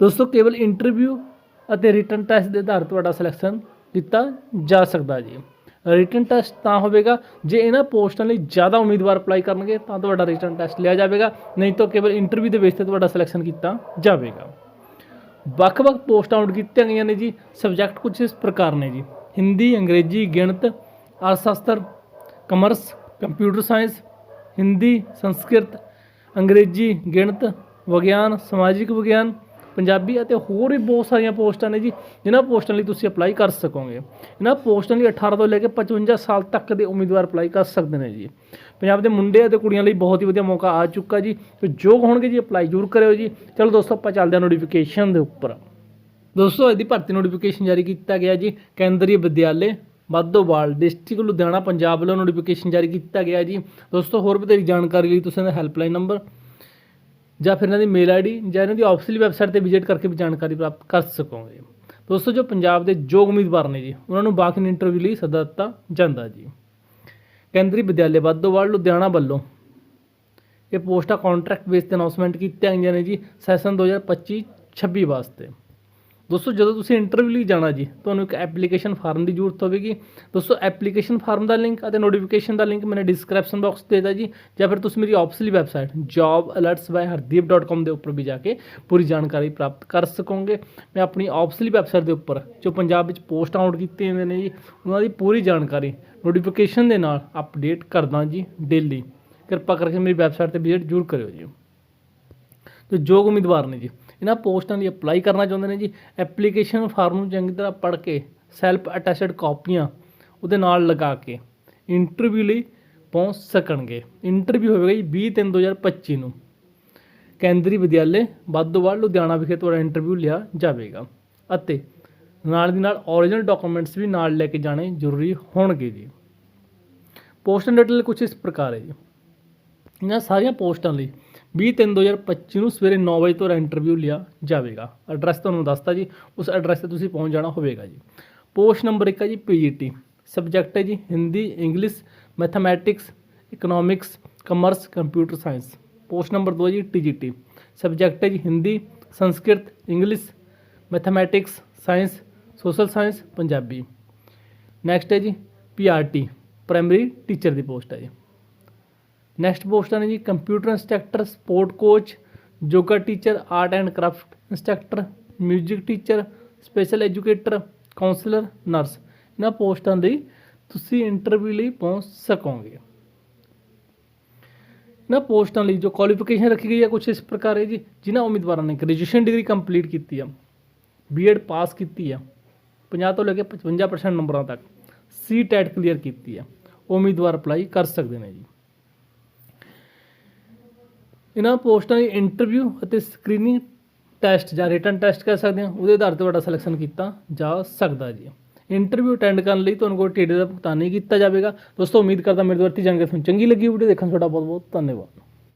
ਦੋਸਤੋ, ਕੇਵਲ ਇੰਟਰਵਿਊ ਅਤੇ ਰਿਟਨ ਟੈਸਟ ਦੇ ਆਧਾਰ ਤੁਹਾਡਾ ਸਿਲੈਕਸ਼ਨ ਕੀਤਾ ਜਾ ਸਕਦਾ ਜੀ। ਰਿਟਨ ਟੈਸਟ ਤਾਂ ਹੋਵੇਗਾ, ਜੇ ਇਹਨਾਂ ਪੋਸਟਾਂ ਲਈ ਜ਼ਿਆਦਾ ਉਮੀਦਵਾਰ ਅਪਲਾਈ ਕਰਨਗੇ, ਤਾਂ ਤੁਹਾਡਾ ਰਿਟਨ ਟੈਸਟ ਲਿਆ ਜਾਵੇਗਾ, ਨਹੀਂ ਤਾਂ ਕੇਵਲ ਇੰਟਰਵਿਊ ਦੇ ਬੇਸ ਤੇ ਤੁਹਾਡਾ ਸਿਲੈਕਸ਼ਨ ਕੀਤਾ ਜਾਵੇਗਾ। ਵੱਖ-ਵੱਖ ਪੋਸਟਾਂ ਆਊਟ ਕੀਤੀਆਂ ਗਈਆਂ ਨੇ ਜੀ ਸਬਜੈਕਟ ਕੁਝ ਇਸ ਪ੍ਰਕਾਰ ਨੇ ਜੀ। ਹਿੰਦੀ, ਅੰਗਰੇਜ਼ੀ, ਗਣਿਤ, ਅਰਥਸ਼ਾਸਤਰ commerce computer science Hindi, Sanskrit, ਅੰਗਰੇਜ਼ੀ, ਗਣਿਤ, ਵਿਗਿਆਨ, ਸਮਾਜਿਕ ਵਿਗਿਆਨ ਪੰਜਾਬੀ ਅਤੇ ਹੋਰ ਵੀ ਬਹੁਤ ਸਾਰੀਆਂ ਪੋਸਟਾਂ ਨੇ ਜੀ, ਜਿਨ੍ਹਾਂ ਪੋਸਟਾਂ ਲਈ ਤੁਸੀਂ ਅਪਲਾਈ ਕਰ ਸਕੋਗੇ। ਇਹਨਾਂ ਪੋਸਟਾਂ ਲਈ 18 ਤੋਂ ਲੈ ਕੇ 55 ਸਾਲ ਤੱਕ ਦੇ ਉਮੀਦਵਾਰ ਅਪਲਾਈ ਕਰ ਸਕਦੇ ਨੇ ਜੀ। ਪੰਜਾਬ ਦੇ ਮੁੰਡੇ ਅਤੇ ਕੁੜੀਆਂ ਲਈ ਬਹੁਤ ਹੀ ਵਧੀਆ ਮੌਕਾ ਆ ਚੁੱਕਾ ਜੀ। ਤੇ ਯੋਗ ਹੋਣਗੇ ਜੀ ਅਪਲਾਈ ਜ਼ਰੂਰ ਕਰਿਓ ਜੀ। ਚਲੋ ਦੋਸਤੋ, ਆਪਾਂ ਚੱਲਦੇ ਹਾਂ ਨੋਟੀਫਿਕੇਸ਼ਨ ਦੇ ਉੱਪਰ। ਦੋਸਤੋ ਇਹਦੀ ਭਰਤੀ ਨੋਟੀਫਿਕੇਸ਼ਨ ਜਾਰੀ ਕੀਤਾ ਗਿਆ ਜੀ। ਕੇਂਦਰੀ ਵਿਦਿਆਲੇ ਬਾਦੋਵਾਲ ਡਿਸਟ੍ਰਿਕਟ ਲੁਧਿਆਣਾ, ਪੰਜਾਬ ਵੱਲੋਂ ਨੋਟੀਫਿਕੇਸ਼ਨ ਜਾਰੀ ਕੀਤਾ ਗਿਆ ਜੀ। ਦੋਸਤੋ, ਹੋਰ ਵਧੇਰੀ ਜਾਣਕਾਰੀ ਲਈ ਤੁਸੀਂ ਇਹਦਾ ਹੈਲਪਲਾਈਨ ਨੰਬਰ ਜਾਂ ਫਿਰ ਇਹਨਾਂ ਦੀ ਮੇਲ ਆਈਡੀ ਜਾਂ ਇਹਨਾਂ ਦੀ ਆਫੀਸ਼ੀਅਲ ਵੈਬਸਾਈਟ ਤੇ ਵਿਜ਼ਿਟ ਕਰਕੇ ਵੀ ਜਾਣਕਾਰੀ ਪ੍ਰਾਪਤ ਕਰ ਸਕੋਗੇ। ਦੋਸਤੋ, ਜੋ ਪੰਜਾਬ ਦੇ ਯੋਗ ਉਮੀਦਵਾਰ ਨੇ ਜੀ, ਉਹਨਾਂ ਨੂੰ ਬਾਕੀ ਇੰਟਰਵਿਊ ਲਈ ਸੱਦਾ ਦਿੱਤਾ ਜਾਂਦਾ ਜੀ। ਕੇਂਦਰੀ ਵਿਦਿਆਲੇ ਬਾਦੋਵਾਲ ਲੁਧਿਆਣਾ ਵੱਲੋਂ ਇਹ ਪੋਸਟਾਂ ਕੰਟਰੈਕਟ ਬੇਸ ਤੇ ਅਨਾਉਂਸਮੈਂਟ ਕੀਤੀਆਂ ਗਈਆਂ ਨੇ ਜੀ ਸੈਸ਼ਨ 2025 26 ਵਾਸਤੇ। ਦੋਸਤੋ, ਜਦੋਂ ਤੁਸੀਂ ਇੰਟਰਵਿਊ ਲਈ ਜਾਣਾ ਜੀ, ਤੁਹਾਨੂੰ ਇੱਕ ਐਪਲੀਕੇਸ਼ਨ ਫਾਰਮ ਦੀ ਜ਼ਰੂਰਤ ਹੋਵੇਗੀ। ਦੋਸਤੋ ਐਪਲੀਕੇਸ਼ਨ ਫਾਰਮ ਦਾ ਲਿੰਕ ਅਤੇ ਨੋਟੀਫਿਕੇਸ਼ਨ ਦਾ ਲਿੰਕ ਮੈਨੇ ਡਿਸਕ੍ਰਿਪਸ਼ਨ ਬਾਕਸ ਦੇ ਦਿੱਤਾ ਜੀ, ਜਾਂ ਫਿਰ ਤੁਸੀਂ ਮੇਰੀ ਆਫੀਸ਼ੀਅਲ ਵੈਬਸਾਈਟ jobalertsbyhardeep.com ਦੇ ਉੱਪਰ ਵੀ ਜਾ ਕੇ ਪੂਰੀ ਜਾਣਕਾਰੀ ਪ੍ਰਾਪਤ ਕਰ ਸਕੋਗੇ। ਮੈਂ ਆਪਣੀ ਆਫੀਸ਼ੀਅਲ ਵੈਬਸਾਈਟ ਦੇ ਉੱਪਰ, ਜੋ ਪੰਜਾਬ ਵਿੱਚ ਪੋਸਟ ਆਊਟ ਕੀਤੇ ਜਾਂਦੇ ਨੇ ਜੀ, ਉਹਨਾਂ ਦੀ ਪੂਰੀ ਜਾਣਕਾਰੀ ਨੋਟੀਫਿਕੇਸ਼ਨ ਦੇ ਨਾਲ ਅਪਡੇਟ ਕਰਦਾ ਜੀ ਡੇਲੀ ਕਿਰਪਾ ਕਰਕੇ ਮੇਰੀ ਵੈਬਸਾਈਟ ਤੇ ਵਿਜ਼ਿਟ ਜ਼ਰੂਰ ਕਰਿਓ ਜੀ। ਤੇ ਯੋਗ ਉਮੀਦਵਾਰ ਨੇ ਜੀ ਇਹਨਾਂ ਪੋਸਟਾਂ ਲਈ ਅਪਲਾਈ ਕਰਨਾ ਚਾਹੁੰਦੇ ਨੇ ਜੀ। ਐਪਲੀਕੇਸ਼ਨ ਫਾਰਮ ਨੂੰ ਚੰਗੀ ਤਰ੍ਹਾਂ ਪੜ੍ਹ ਕੇ ਸੈਲਫ ਅਟੈਚਡ ਕਾਪੀਆਂ ਉਹਦੇ ਨਾਲ ਲਗਾ ਕੇ ਇੰਟਰਵਿਊ ਲਈ ਪਹੁੰਚ ਸਕਣਗੇ। ਇੰਟਰਵਿਊ ਹੋਵੇਗਾ ਜੀ 20 ਤਿੰਨ 2025 ਨੂੰ। ਕੇਂਦਰੀ ਵਿਦਿਆਲੇ ਬਾਦੋਵਾਲ ਲੁਧਿਆਣਾ ਵਿਖੇ ਤੁਹਾਡਾ ਇੰਟਰਵਿਊ ਲਿਆ ਜਾਵੇਗਾ। ਅਤੇ ਨਾਲ ਦੀ ਨਾਲ ਓਰੀਜਨਲ ਡਾਕੂਮੈਂਟਸ ਵੀ ਨਾਲ ਲੈ ਕੇ ਜਾਣੇ ਜ਼ਰੂਰੀ ਹੋਣਗੇ ਜੀ। ਪੋਸਟ ਡਿਟੇਲ ਕੁਝ ਇਸ ਪ੍ਰਕਾਰ ਹੈ ਜੀ। ਇਹਨਾਂ ਸਾਰੀਆਂ ਪੋਸਟਾਂ ਲਈ 20 ਤਿੰਨ 2025 ਨੂੰ ਸਵੇਰੇ 9 ਵਜੇ ਤੋਂ ਇੰਟਰਵਿਊ ਲਿਆ ਜਾਵੇਗਾ। ਐਡਰੈਸ ਤੁਹਾਨੂੰ ਦੱਸਤਾ ਜੀ। ਉਸ ਐਡਰੈਸ ਤੇ ਤੁਸੀਂ ਪਹੁੰਚ ਜਾਣਾ ਹੋਵੇਗਾ ਜੀ। ਪੋਸਟ ਨੰਬਰ 1 ਹੈ ਜੀ ਪੀਜੀਟੀ ਸਬਜੈਕਟ ਹੈ ਜੀ Hindi English mathematics economics commerce computer science post number 2 ਹੈ ਜੀ ਟੀਜੀਟੀ ਸਬਜੈਕਟ ਹੈ ਜੀ Hindi Sanskrit English mathematics science social science Punjabi next ਹੈ ਜੀ ਪੀਆਰਟੀ ਪ੍ਰਾਇਮਰੀ ਟੀਚਰ ਦੀ ਪੋਸਟ ਹੈ ਜੀ। ਨੈਕਸਟ ਪੋਸਟਾਂ ਨੇ ਜੀ computer instructor sport coach yoga teacher art and craft instructor 뮤직 teacher special educator counsellor nurse ਇਹਨਾਂ ਪੋਸਟਾਂ ਲਈ ਤੁਸੀਂ ਇੰਟਰਵਿਊ ਲਈ ਪਹੁੰਚ ਸਕੋਗੇ। ਇਹਨਾਂ ਪੋਸਟਾਂ ਲਈ ਜੋ ਕੁਆਲੀਫਿਕੇਸ਼ਨ ਰੱਖੀ ਗਈ ਹੈ ਕੁਝ ਇਸ ਪ੍ਰਕਾਰ ਹੈ ਜੀ, ਜਿਨ੍ਹਾਂ ਉਮੀਦਵਾਰਾਂ ਨੇ ਗ੍ਰੈਜੂਏਸ਼ਨ ਡਿਗਰੀ ਕੰਪਲੀਟ ਕੀਤੀ ਆ ਬੀਐਡ ਪਾਸ ਕੀਤੀ ਆ 50 ਤੋਂ ਲੈ ਕੇ 55% ਨੰਬਰਾਂ ਤੱਕ ਸੀ ਟੈਟ ਕਲੀਅਰ ਕੀਤੀ ਆ ਉਹ ਉਮੀਦਵਾਰ ਅਪਲਾਈ ਕਰ ਸਕਦੇ ਨੇ ਜੀ। ਇਹਨਾਂ ਪੋਸਟਾਂ ਦੀ ਇੰਟਰਵਿਊ ਅਤੇ ਸਕਰੀਨਿੰਗ ਟੈਸਟ ਜਾਂ ਰਿਟਨ ਟੈਸਟ ਕਹਿ ਸਕਦੇ ਹਾਂ, ਉਹਦੇ ਆਧਾਰ ਤੇ ਤੁਹਾਡਾ ਸਿਲੈਕਸ਼ਨ ਕੀਤਾ ਜਾ ਸਕਦਾ ਜੀ। ਇੰਟਰਵਿਊ ਅਟੈਂਡ ਕਰਨ ਲਈ ਤੁਹਾਨੂੰ ਕੋਈ ਟਿਕਟ ਦਾ ਭੁਗਤਾਨ ਨਹੀਂ ਕੀਤਾ ਜਾਵੇਗਾ। ਦੋਸਤੋ, ਉਮੀਦ ਕਰਦਾ ਮੇਰੇ ਦੁਆਰਾ ਜਾਣਕਾਰੀ ਤੁਹਾਨੂੰ ਚੰਗੀ ਲੱਗੀ ਵੀਡੀਓ ਦੇਖਣ ਤੁਹਾਡਾ ਬਹੁਤ ਬਹੁਤ ਧੰਨਵਾਦ।